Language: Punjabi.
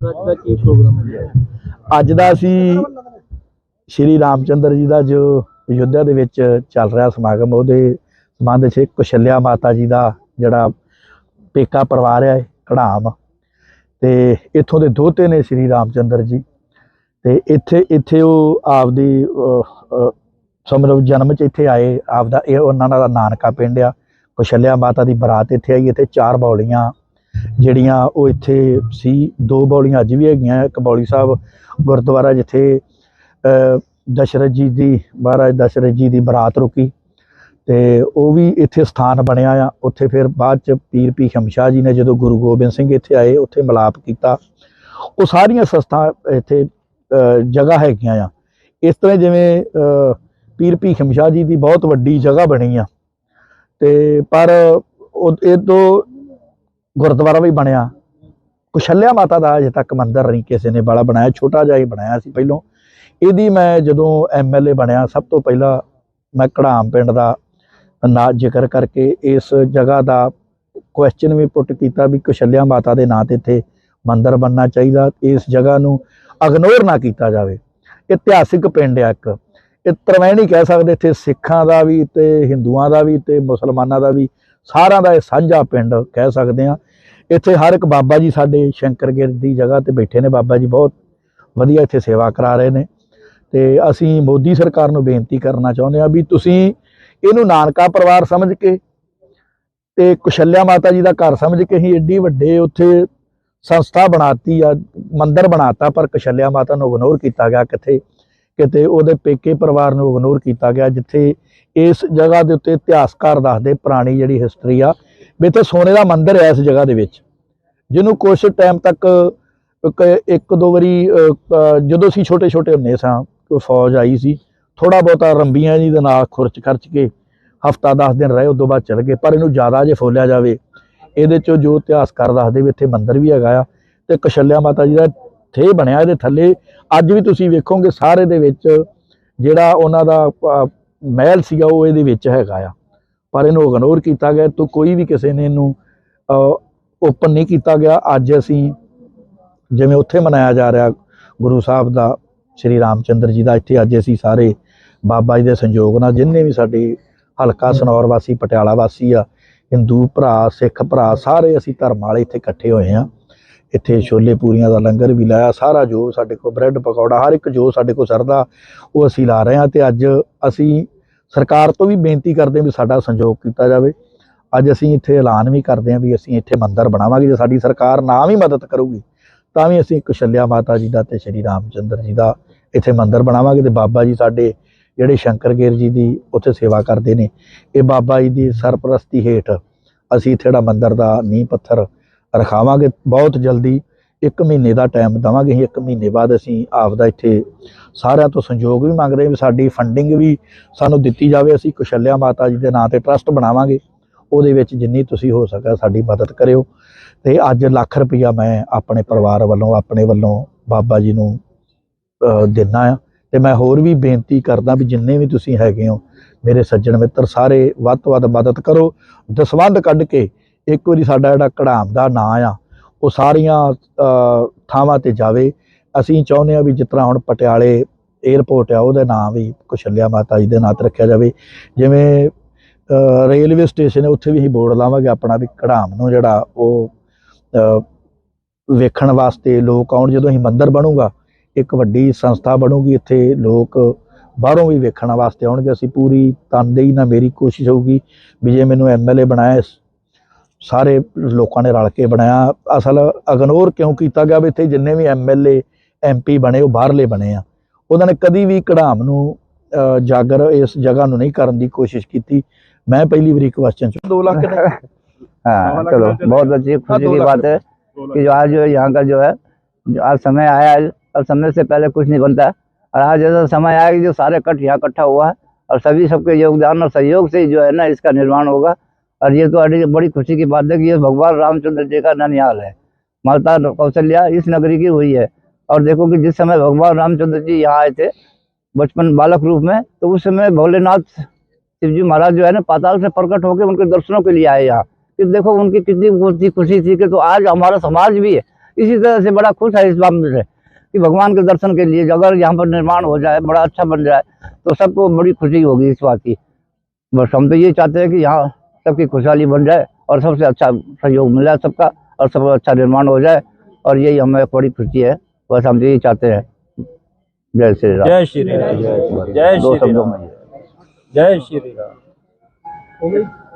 ਅੱਜ ਦਾ ਕੀ ਪ੍ਰੋਗਰਾਮ ਹੈ ਅੱਜ ਦਾ ਅਸੀਂ ਸ਼੍ਰੀ ਰਾਮਚੰਦਰ ਜੀ ਦਾ ਜੋ ਅਯੁੱਧਿਆ ਦੇ ਵਿੱਚ ਚੱਲ ਰਿਹਾ ਸਮਾਗਮ ਉਹਦੇ ਸੰਬੰਧ 'ਚ ਕੁਸ਼ਲਿਆ ਮਾਤਾ ਜੀ ਦਾ ਜਿਹੜਾ ਪੇਕਾ ਪਰਿਵਾਰ ਹੈ ਕੜਾਮ ਤੇ ਇੱਥੋਂ ਦੇ ਦੋਤੇ ਨੇ ਸ਼੍ਰੀ ਰਾਮਚੰਦਰ ਜੀ। ਤੇ ਇੱਥੇ ਇੱਥੇ ਉਹ ਆਪਦੀ ਅਹ, ਜਨਮ 'ਚ ਇੱਥੇ ਆਏ। ਆਪਦਾ ਇਹ ਉਹਨਾਂ ਦਾ ਨਾਨਕਾ ਪਿੰਡ ਆ। ਕੁਸ਼ਲਿਆ ਮਾਤਾ ਦੀ ਬਰਾਤ ਇੱਥੇ ਆਈ ਇੱਥੇ ਚਾਰ ਬੌਲੀਆਂ ਜਿਹੜੀਆਂ ਉਹ ਇੱਥੇ ਸੀ ਦੋ ਬੌਲੀਆਂ ਅੱਜ ਵੀ ਹੈਗੀਆਂ ਇੱਕ ਬੌਲੀ ਸਾਹਿਬ ਗੁਰਦੁਆਰਾ ਜਿੱਥੇ ਅ, ਦਸ਼ਰਥ ਜੀ ਦੀ ਮਹਾਰਾਜ ਦਸ਼ਰਥ ਜੀ ਦੀ ਬਰਾਤ ਰੁਕੀ ਤੇ ਉਹ ਵੀ ਇੱਥੇ ਸਥਾਨ ਬਣਿਆ ਆ। ਉੱਥੇ ਫਿਰ ਬਾਅਦ ਚ ਪੀਰ ਪੀ ਸ਼ਮਸ਼ਾਹ ਜੀ ਨੇ ਜਦੋਂ ਗੁਰੂ ਗੋਬਿੰਦ ਸਿੰਘ ਇੱਥੇ ਆਏ ਉੱਥੇ ਮਿਲਾਪ ਕੀਤਾ। ਉਹ ਸਾਰੀਆਂ ਸੰਸਥਾ ਇੱਥੇ ਅ, ਜਗ੍ਹਾ ਹੈਗੀਆਂ ਆ। ਇਸ ਤਰ੍ਹਾਂ ਜਿਵੇਂ ਪੀਰ ਪੀ ਸ਼ਮਸ਼ਾਹ ਜੀ ਦੀ ਬਹੁਤ ਵੱਡੀ ਜਗ੍ਹਾ ਬਣੀ ਆ। ਤੇ ਪਰ ਇਹ ਤੋਂ ਗੁਰਦੁਆਰਾ ਵੀ ਬਣਿਆ। ਕੁਸ਼ਲਿਆ ਮਾਤਾ ਦਾ ਅਜੇ ਤੱਕ ਮੰਦਿਰ ਨਹੀਂ ਕਿਸੇ ਨੇ ਬੜਾ ਬਣਾਇਆ, ਛੋਟਾ ਜਿਹਾ ਹੀ ਬਣਾਇਆ ਸੀ ਪਹਿਲੋਂ। ਇਹਦੀ ਮੈਂ ਜਦੋਂ ਐਮਐਲਏ ਬਣਿਆ, ਸਭ ਤੋਂ ਪਹਿਲਾਂ ਮੈਂ ਕੜਾਮ ਪਿੰਡ ਦਾ ਨਾਂ ਜ਼ਿਕਰ ਕਰਕੇ ਇਸ ਜਗ੍ਹਾ ਦਾ ਕੁਐਸਚਨ ਵੀ ਪੁੱਟ ਕੀਤਾ ਵੀ ਕੁਸ਼ਲਿਆ ਮਾਤਾ ਦੇ ਨਾਂ ਤੇ ਇੱਥੇ ਮੰਦਿਰ ਬਣਨਾ ਚਾਹੀਦਾ, ਇਸ ਜਗ੍ਹਾ ਨੂੰ ਇਗਨੋਰ ਨਾ ਕੀਤਾ ਜਾਵੇ। ਇਤਿਹਾਸਿਕ ਪਿੰਡ ਆ ਇੱਕ। ਇਹ ਤਰਵੈਣੀ ਕਹਿ ਸਕਦੇ ਇੱਥੇ ਸਿੱਖਾਂ ਦਾ ਵੀ ਤੇ ਹਿੰਦੂਆਂ ਦਾ ਵੀ ਤੇ ਮੁਸਲਮਾਨਾਂ ਦਾ ਵੀ ਸਾਰਿਆਂ ਦਾ ਇਹ ਸਾਂਝਾ ਪਿੰਡ ਕਹਿ ਸਕਦੇ ਆ ਇੱਥੇ ਹਰ ਇੱਕ ਬਾਬਾ ਜੀ ਸਾਡੇ ਸ਼ੰਕਰਗਿਰ ਦੀ ਜਗ੍ਹਾ ਤੇ ਬੈਠੇ ਨੇ। ਬਾਬਾ ਜੀ ਬਹੁਤ ਵਧੀਆ ਇੱਥੇ ਸੇਵਾ ਕਰਾ ਰਹੇ ਨੇ। ਤੇ ਅਸੀਂ ਮੋਦੀ ਸਰਕਾਰ ਨੂੰ ਬੇਨਤੀ ਕਰਨਾ ਚਾਹੁੰਦੇ ਆ ਵੀ ਤੁਸੀਂ ਇਹਨੂੰ ਨਾਨਕਾ ਪਰਿਵਾਰ ਸਮਝ ਕੇ ਤੇ ਕੁਸ਼ਲਿਆ ਮਾਤਾ ਜੀ ਦਾ ਘਰ ਸਮਝ ਕੇ ਹੀ ਏਡੀ ਵੱਡੇ ਉੱਥੇ ਸੰਸਥਾ ਬਣਾਤੀ ਆ, ਮੰਦਿਰ ਬਣਾਤਾ, ਪਰ ਕੁਸ਼ਲਿਆ ਮਾਤਾ ਨੂੰ ਇਗਨੋਰ ਕੀਤਾ ਗਿਆ ਕਿੱਥੇ। ਕਿਤੇ ਉਹਦੇ ਪੇਕੇ ਪਰਿਵਾਰ ਨੂੰ ਇਗਨੋਰ ਕੀਤਾ ਗਿਆ, ਜਿੱਥੇ ਇਸ ਜਗ੍ਹਾ ਦੇ ਉੱਤੇ ਇਤਿਹਾਸਕਾਰ ਦੱਸਦੇ ਪੁਰਾਣੀ ਜਿਹੜੀ ਹਿਸਟਰੀ ਆ, ਵੀ ਇੱਥੇ ਸੋਨੇ ਦਾ ਮੰਦਿਰ ਹੈ ਇਸ ਜਗ੍ਹਾ ਦੇ ਵਿੱਚ, ਜਿਹਨੂੰ ਕੁਝ ਟਾਈਮ ਤੱਕ ਇੱਕ ਦੋ ਵਾਰੀ ਜਦੋਂ ਅਸੀਂ ਛੋਟੇ ਛੋਟੇ ਹੁੰਦੇ ਸਾਂ ਫੌਜ ਆਈ ਸੀ ਥੋੜਾ ਬਹੁਤਾ ਰੰਬੀਆਂ ਜੀ ਦੇ ਨਾਲ ਖੁਰਚ ਖਰਚ ਕੇ ਹਫਤਾ 10 ਦਿਨ ਰਹੇ, ਉਦੋਂ ਬਾਅਦ ਚਲੇ ਗਏ, ਪਰ ਇਹਨੂੰ ਜ਼ਿਆਦਾ ਜੇ ਫੋਲਿਆ ਜਾਵੇ, ਇਹਦੇ ਚੋਂ ਜੋ ਇਤਿਹਾਸਕਾਰ ਦੱਸਦੇ ਵੀ ਇੱਥੇ ਮੰਦਿਰ ਵੀ ਹੈਗਾ ਆ, ਤੇ ਕਸ਼ਲਿਆ ਮਾਤਾ ਜੀ ਦਾ ਥੇ ਬਣਿਆ ਇਹਦੇ ਥੱਲੇ। ਅੱਜ ਵੀ ਤੁਸੀਂ ਵੇਖੋਗੇ ਸਾਰੇ ਦੇ ਵਿੱਚ ਜਿਹੜਾ ਉਹਨਾਂ ਦਾ ਮਹਿਲ ਸੀਗਾ, ਉਹ ਇਹਦੇ ਵਿੱਚ ਹੈਗਾ ਆ। ਪਰ ਇਹਨੂੰ ਇਗਨੋਰ ਕੀਤਾ ਗਿਆ। ਤੋਂ ਕੋਈ ਵੀ ਕਿਸੇ ਨੇ ਇਹਨੂੰ ਓਪਨ ਨਹੀਂ ਕੀਤਾ ਗਿਆ। ਅੱਜ ਅਸੀਂ ਜਿਵੇਂ ਉੱਥੇ ਮਨਾਇਆ ਜਾ ਰਿਹਾ ਗੁਰੂ ਸਾਹਿਬ ਦਾ, ਸ਼੍ਰੀ ਰਾਮਚੰਦਰ ਜੀ ਦਾ, ਇੱਥੇ ਅੱਜ ਅਸੀਂ ਸਾਰੇ ਬਾਬਾ ਜੀ ਦੇ ਸੰਯੋਗ ਨਾਲ ਜਿੰਨੇ ਵੀ ਸਾਡੇ ਹਲਕਾ ਸਨੌਰ ਵਾਸੀ, ਪਟਿਆਲਾ ਵਾਸੀ ਆ, ਹਿੰਦੂ ਭਰਾ, ਸਿੱਖ ਭਰਾ, ਸਾਰੇ ਅਸੀਂ ਧਰਮ ਵਾਲੇ ਇੱਥੇ ਇਕੱਠੇ ਹੋਏ ਆ। ਇੱਥੇ ਛੋਲੇ ਪੂਰੀਆਂ ਦਾ ਲੰਗਰ ਵੀ ਲਾਇਆ, ਸਾਰਾ ਜੋ ਸਾਡੇ ਕੋਲ ਬ੍ਰੈਡ ਪਕੌੜਾ, ਹਰ ਇੱਕ ਜੋ ਸਾਡੇ ਕੋਲ ਸਰਦਾ, ਉਹ ਅਸੀਂ ਲਾ ਰਹੇ ਹਾਂ ਤੇ ਅੱਜ ਅਸੀਂ ਸਰਕਾਰ ਤੋਂ ਵੀ ਬੇਨਤੀ ਕਰਦੇ ਹਾਂ ਵੀ ਸਾਡਾ ਸੰਯੋਗ ਕੀਤਾ ਜਾਵੇ। ਅੱਜ ਅਸੀਂ ਇੱਥੇ ਐਲਾਨ ਵੀ ਕਰਦੇ ਹਾਂ ਵੀ ਅਸੀਂ ਇੱਥੇ ਮੰਦਿਰ ਬਣਾਵਾਂਗੇ, ਜੇ ਸਾਡੀ ਸਰਕਾਰ ਨਾ ਵੀ ਮਦਦ ਕਰੂਗੀ, ਤਾਂ ਵੀ ਅਸੀਂ ਕੁਸ਼ਲਿਆ ਮਾਤਾ ਜੀ ਦਾ ਤੇ ਸ਼੍ਰੀ ਰਾਮਚੰਦਰ ਜੀ ਦਾ ਇੱਥੇ ਮੰਦਿਰ ਬਣਾਵਾਂਗੇ ਤੇ ਬਾਬਾ ਜੀ ਸਾਡੇ ਜਿਹੜੇ ਸ਼ੰਕਰਗਿਰ ਜੀ ਦੀ ਉੱਥੇ ਸੇਵਾ ਕਰਦੇ ਨੇ, ਇਹ ਬਾਬਾ ਜੀ ਦੀ ਸਰਪ੍ਰਸਤੀ ਹੇਠ ਅਸੀਂ ਇੱਥੇ ਜਿਹੜਾ ਮੰਦਿਰ ਦਾ ਨੀਂਹ ਪੱਥਰ ਰਖਾਵਾਂਗੇ ਬਹੁਤ ਜਲਦੀ। ਇੱਕ ਮਹੀਨੇ ਦਾ ਟਾਈਮ ਦਵਾਂਗੇ ਅਸੀਂ ਇੱਕ ਮਹੀਨੇ ਬਾਅਦ ਅਸੀਂ ਆਪਦਾ ਇੱਥੇ ਸਾਰਿਆਂ ਤੋਂ ਸੰਯੋਗ ਵੀ ਮੰਗਦੇ ਹਾਂ ਵੀ ਸਾਡੀ ਫੰਡਿੰਗ ਵੀ ਸਾਨੂੰ ਦਿੱਤੀ ਜਾਵੇ ਅਸੀਂ ਕੁਸ਼ਲਿਆ ਮਾਤਾ ਜੀ ਦੇ ਨਾਂ ਤੇ ਟਰਸਟ ਬਣਾਵਾਂਗੇ। ਉਹਦੇ ਵਿੱਚ ਜਿੰਨੀ ਤੁਸੀਂ ਹੋ ਸਕਾ ਸਾਡੀ ਮਦਦ ਕਰਿਓ। ਤੇ ਅੱਜ ਲੱਖ ਰੁਪਈਆ ਮੈਂ ਆਪਣੇ ਪਰਿਵਾਰ ਵੱਲੋਂ ਆਪਣੇ ਵੱਲੋਂ ਬਾਬਾ ਜੀ ਨੂੰ ਅਹ, ਦਿੰਦਾ ਆ। ਤੇ ਮੈਂ ਹੋਰ ਵੀ ਬੇਨਤੀ ਕਰਦਾ ਵੀ ਜਿੰਨੇ ਵੀ ਤੁਸੀਂ ਹੈਗੇ ਹੋ ਮੇਰੇ ਸੱਜਣ ਮਿੱਤਰ ਸਾਰੇ ਵੱਧ ਤੋਂ ਵੱਧ ਮਦਦ ਕਰੋ। ਦਸਵੰਧ ਕੱਢ ਕੇ ਇੱਕ ਵਾਰੀ ਸਾਡਾ ਜਿਹੜਾ ਕੜਾਮ ਦਾ ਨਾਂ ਆ, ਉਹ ਸਾਰੀਆਂ ਥਾਵਾਂ ਤੇ ਜਾਵੇ। ਅਸੀਂ ਚਾਹੁੰਦੇ ਆ ਵੀ ਜਿਸ ਤਰ੍ਹਾਂ ਹੁਣ ਪਟਿਆਲੇ 에ਅਰਪੋਰਟ ਆ, ਉਹਦੇ ਨਾਂ ਵੀ ਕੁਸ਼ਲਿਆ ਮਾਤਾ ਜੀ ਦੇ ਨਾਂ ਤੇ ਰੱਖਿਆ ਜਾਵੇ। ਜਿਵੇਂ ਰੇਲਵੇ ਸਟੇਸ਼ਨ ਹੈ, ਉੱਥੇ ਵੀ ਅਸੀਂ ਬੋਰਡ ਲਾਵਾਂਗੇ ਆਪਣਾ ਵੀ ਕੜਾਮ ਨੂੰ ਜਿਹੜਾ ਉਹ ਵੇਖਣ ਵਾਸਤੇ ਲੋਕ ਆਉਣ। ਜਦੋਂ ਅਸੀਂ ਮੰਦਿਰ ਬਣੂਗਾ, ਇੱਕ ਵੱਡੀ ਸੰਸਥਾ ਬਣੂਗੀ, ਇੱਥੇ ਲੋਕ ਬਾਹਰੋਂ ਵੀ ਵੇਖਣ ਵਾਸਤੇ ਆਉਣਗੇ। ਅਸੀਂ ਪੂਰੀ ਤਨਦੇਹੀ ਨਾਲ ਮੇਰੀ ਕੋਸ਼ਿਸ਼ ਹੋਊਗੀ ਵੀ ਜੇ ਮੈਨੂੰ ਐਮਐਲਏ ਬਣਾਇਆ ਸਾਰੇ ਲੋਕਾਂ ਨੇ ਰਲ ਕੇ ਬਣਾਇਆ ਅਸਲ ਇਗਨੋਰ ਕਿਉਂ ਕੀਤਾ ਗਿਆ ਵੀ ਇੱਥੇ ਜਿੰਨੇ ਵੀ ਐਮਐਲਏ ਐਮਪੀ ਬਣੇ ਉਹ ਬਾਹਰਲੇ ਬਣੇ ਆ ਉਹਨਾਂ ਨੇ ਕਦੀ ਵੀ ਕੜਾਮ ਨੂੰ ਅਹ, ਜਾਗਰ ਇਸ ਜਗ੍ਹਾ ਨੂੰ ਨਹੀਂ ਕਰਨ ਦੀ ਕੋਸ਼ਿਸ਼ ਕੀਤੀ मैं पहली बारी क्वेश्चन दो लाख के हाँ चलो बहुत अच्छी खुशी दो की लाख बात है कि जो आज जो यहाँ का जो है जो आज समय आया है अब समय से पहले कुछ नहीं बनता है और आज ऐसा समय आया कि जो सारे कट यहाँ इकट्ठा हुआ है और सभी सबके योगदान और सहयोग से ही जो है ना इसका निर्माण होगा और ये तो बड़ी खुशी की बात है कि ये भगवान रामचंद्र जी का ननिहाल है। माता कौशल्या इस नगरी की हुई है। और देखो कि जिस समय भगवान रामचंद्र जी यहाँ आए थे, बचपन बालक रूप में तो उस समय भोलेनाथ शिव जी महाराज जो है ना, पाताल से प्रकट होकर उनके दर्शनों के लिए आए यहाँ। कि देखो उनकी कितनी खुशी खुशी थी कि तो आज हमारा समाज भी है। इसी तरह से बड़ा खुश है इस बात से कि भगवान के दर्शन के लिए अगर यहाँ पर निर्माण हो जाए, बड़ा अच्छा बन जाए तो सबको बड़ी खुशी होगी इस बात की। बस हम तो ये चाहते हैं कि यहाँ सबकी खुशहाली बन जाए और सबसे अच्छा सहयोग मिल जाए सबका और सबका अच्छा निर्माण हो जाए और यही हमें बड़ी खुशी है। बस हम यही चाहते हैं। जय श्री राम। जय श्री राम। जय श्री राम। जय श्री राम।